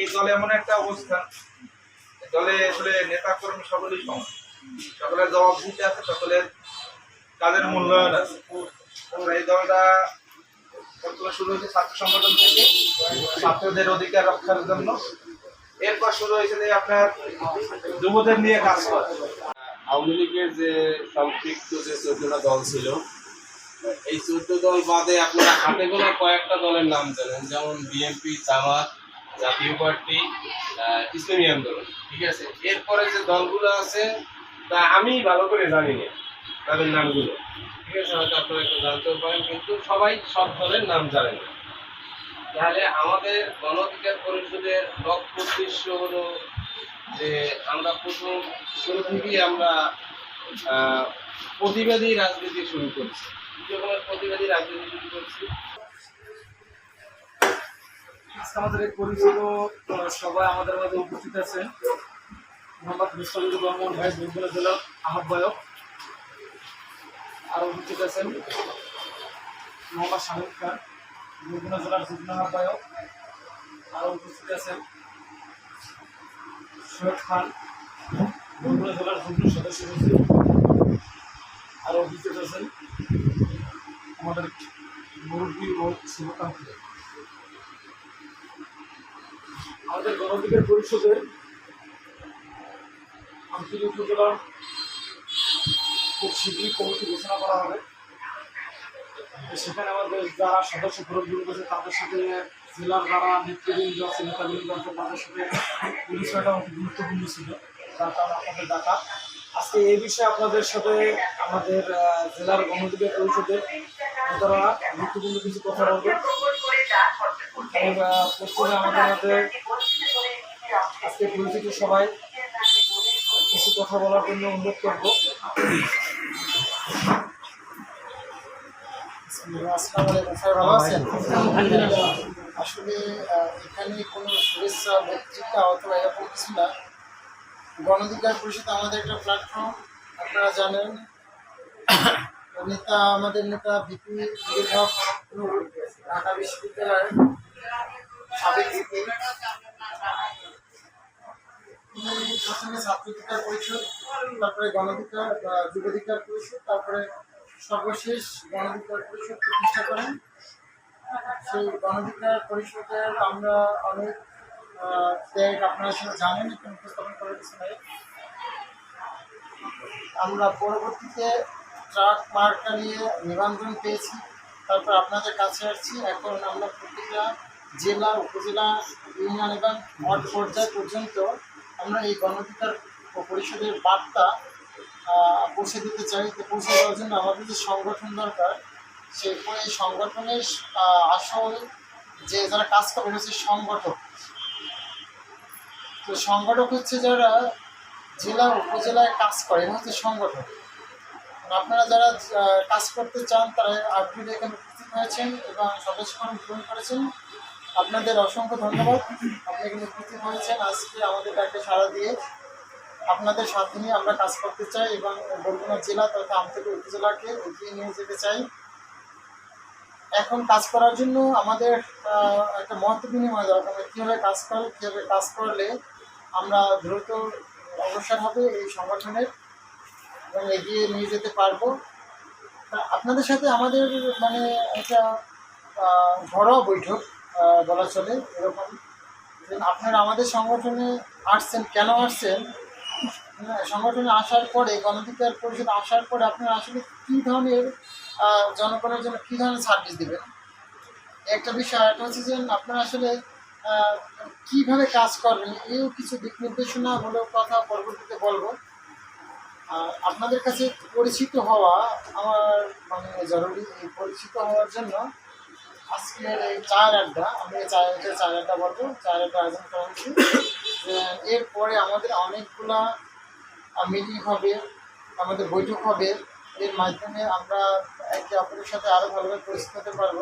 এই দলে এমন একটা অবস্থা দলে আসলে নেতা কর্মী সকলেই সমান। সকলের জবাবদিহিতে আছে, সকলের কাজের মূল্যায়ন আছে। এই দলটা বর্তমানে শুরু হয়েছে ছাত্র সংগঠন থেকে, ছাত্রদের অধিকার রক্ষার জন্য। এরপর শুরু হয়েছে যে আপনার যুবদের নিয়ে কাজ করা। আওয়ামী লীগের যে সম্পৃক্ত যে চোদ্দটা দল ছিল, এই চোদ্দ দল বাদে আপনারা হাতে গোনা কয়েকটা দলের নাম জানেন, যেমন বিএনপি, জামাত জাতীয় পার্টি ইসলামী আন্দোলন, ঠিক আছে? এরপরে যে দলগুলো আছে, তা আমি ভালো করে জানি না তাদের নামগুলো। ঠিক আছে? হয়তো আপনারা একটু জানতেও পারেন, কিন্তু সবাই সব দলের নাম জানেন না। তাহলে আমাদের গণ অধিকার পরিষদের লক্ষ্য উদ্দেশ্য হলো যে আমরা প্রথম শুরু থেকেই আমরা প্রতিবাদী রাজনীতি শুরু করছি। প্রতিবাদী রাজনীতি শুরু করছি। আমাদের এই পরিচিত সবাই আমাদের মাঝে উপস্থিত আছে। মোহাম্মদ মুস্তাফিজুর রহমান ভাই, বগুড়া জেলার আহ্বায়ক আরও উপস্থিত আছেন। মোহাম্মদ শাহিদ খান, বগুড়া জেলার যুগ্ম আহ্বায়ক আরও উপস্থিত আছেন। শোয়েব খান, বগুড়া জেলার যুগ্ম সদস্য সচিব আরও উপস্থিত আছেন। আমাদের মুরব্বী ও শুভকাঙ্ক্ষী আমাদের গণঅধিকার পরিষদের আঞ্চলিক উপজেলার খুব শীঘ্রই কমিটি ঘোষণা করা হবে। সেখানে আমাদের যারা সদস্য গ্রুপ আছে তাদের সাথে জেলার যারা নেতৃবৃন্দ আছে নেতাবৃন্দ আছে তাদের সাথে বিষয়টা অনেক গুরুত্বপূর্ণ ছিল যার কারণে আপনাদের ডাকা। আজকে এই বিষয়ে আপনাদের সাথে আমাদের জেলার গণঅধিকার পরিষদের নেতারা গুরুত্বপূর্ণ কিছু কথা বলবে এবং আহ, আমাদের আজকে পরিচিত সবাই কিছু কথা বলার জন্য অনুরোধ করব। আসলে এখানে কোনো শুভেচ্ছা, বক্তৃতা অথবা এরকম কিছু না। গণধিকার পরিষদ আমাদের একটা প্ল্যাটফর্ম আপনারা জানেন। নেতা, আমাদের নেতা হক ঢাকা বিশ্ববিদ্যালয়ের সাবেক প্রথমে ছাত্রাধিকার পরিষদ তারপরে গণধিকার যুবাধিকার পরিষদ, তারপরে সর্বশেষ গণধিকার পরিষদ প্রতিষ্ঠা করেন। সেই গণধিকার পরিষদের আমরা অনেক ত্যাগ আপনারা সবাই জানেন, এখানে উপস্থাপন কিছু নাই। আমরা পরবর্তীতে ট্রাক মার্কা নিয়ে নিবন্ধন পেয়েছি, তারপর আপনাদের কাছে আসছি। এখন আমরা প্রতিটা জেলা, উপজেলা, ইউনিয়ন এবং ওয়ার্ড পর্যায় পর্যন্ত আমরা এই গণধিকার পরিষদের বার্তা পৌঁছে দিতে চাই, তো পৌঁছে দেওয়ার জন্য আমাদের যে সংগঠন দরকার সেই এই সংগঠনের আসল যে যারা কাজ করে হচ্ছে সংগঠক। তো সংগঠক হচ্ছে যারা জেলা উপজেলায় কাজ করে এবং হচ্ছে সংগঠক। আপনারা যারা কাজ করতে চান, তারা আগ্রহী এখানে উপস্থিত হয়েছেন এবং সদস্যগণ গ্রহণ করেছেন। আপনাদের অসংখ্য ধন্যবাদ। আপনি কিন্তু উপস্থিত হয়েছেন। আজকে আমাদের ডাকে সাড়া দিয়ে আপনাদের সাথে নিয়ে আমরা কাজ করতে চাই এবং বরগুনা জেলা তথা আমতলী উপজেলাকে এগিয়ে নিয়ে যেতে চাই। এখন কাজ করার জন্য আমাদের একটা মত বিনিময় দরকার কীভাবে কাজ করে, কীভাবে কাজ করলে আমরা দ্রুত অগ্রসর হবে এই সংগঠনের এবং এগিয়ে নিয়ে যেতে পারব। আপনাদের সাথে আমাদের মানে একটা ঘরোয়া বৈঠক বলা চলে এরকম। আপনারা আমাদের সংগঠনে আসছেন কেন আসছেন? হ্যাঁ, সংগঠনে আসার পরে গণধিকার পরিষদ আসার পরে আপনারা আসলে কী ধরনের জনগণের জন্য কী ধরনের সার্ভিস দেবেন? একটা বিষয় এটা হচ্ছে যে আপনারা আসলে কীভাবে কাজ করবেন এও কিছু দিক নির্দেশনা হলেও কথা পরবর্তীতে বলব। আপনাদের কাছে পরিচিত হওয়া আমার মানে জরুরি পরিচিত হওয়ার জন্য আজকের এই চায়ের আড্ডা আমি এই চায়ের চায়ের আড্ডা বলব চায়ের আড্ডা আয়োজন করা হয়েছে যে এরপরে আমাদের অনেকগুলা মিটিং হবে, আমাদের বৈঠক হবে। এর মাধ্যমে আমরা একে অপরের সাথে আরও ভালোভাবে পরিচিত হতে পারব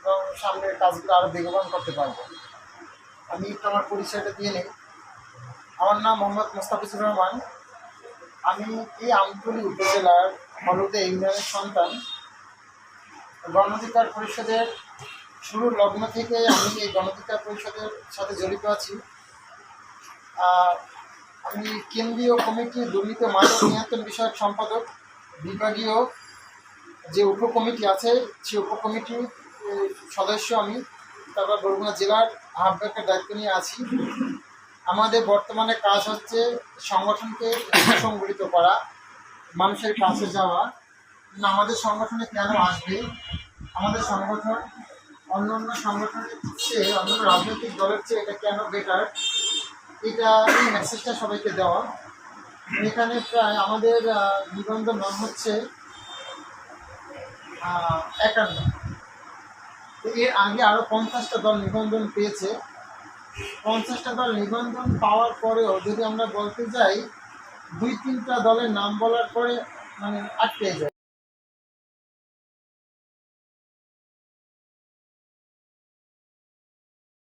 এবং সামনের কাজগুলো আরও বেগবান করতে পারব। আমি একটু আমার পরিচয়টা দিয়ে নিই। আমার নাম মোহাম্মদ মোস্তাফিজুর রহমান। আমি এই আমতলী উপজেলার হলুদে ইউনিয়নের সন্তান। গণধিকার পরিষদের শুরুর লগ্ন থেকে আমি এই গণধিকার পরিষদের সাথে জড়িত আছি। আমি কেন্দ্রীয় কমিটি দুর্নীতি মাদক নিয়ন্ত্রণ বিষয়ক সম্পাদক, বিভাগীয় যে উপকমিটি আছে, সেই উপকমিটির সদস্য আমি। তারপর বরগুনা জেলার আহ্বায়কের দায়িত্ব নিয়ে আছি। আমাদের বর্তমানে কাজ হচ্ছে সংগঠনকে সংগঠিত করা, মানুষের কাছে যাওয়া। আমাদের সংগঠনে কেন আসবে? আমাদের সংগঠন অন্য অন্য সংগঠনের চেয়ে অন্য রাজনৈতিক দলের চেয়ে এটা কেন বেটার এটা এই মেসেজটা সবাইকে দেওয়া। এখানে প্রায় আমাদের আহ, নিবন্ধন নাম হচ্ছে একান্ন। এর আগে আরও পঞ্চাশটা দল নিবন্ধন পেয়েছে। পঞ্চাশটা দল নিবন্ধন পাওয়ার পরেও যদি আমরা বলতে যাই দুই তিনটা দলের নাম বলার পরে মানে আটকে যায়।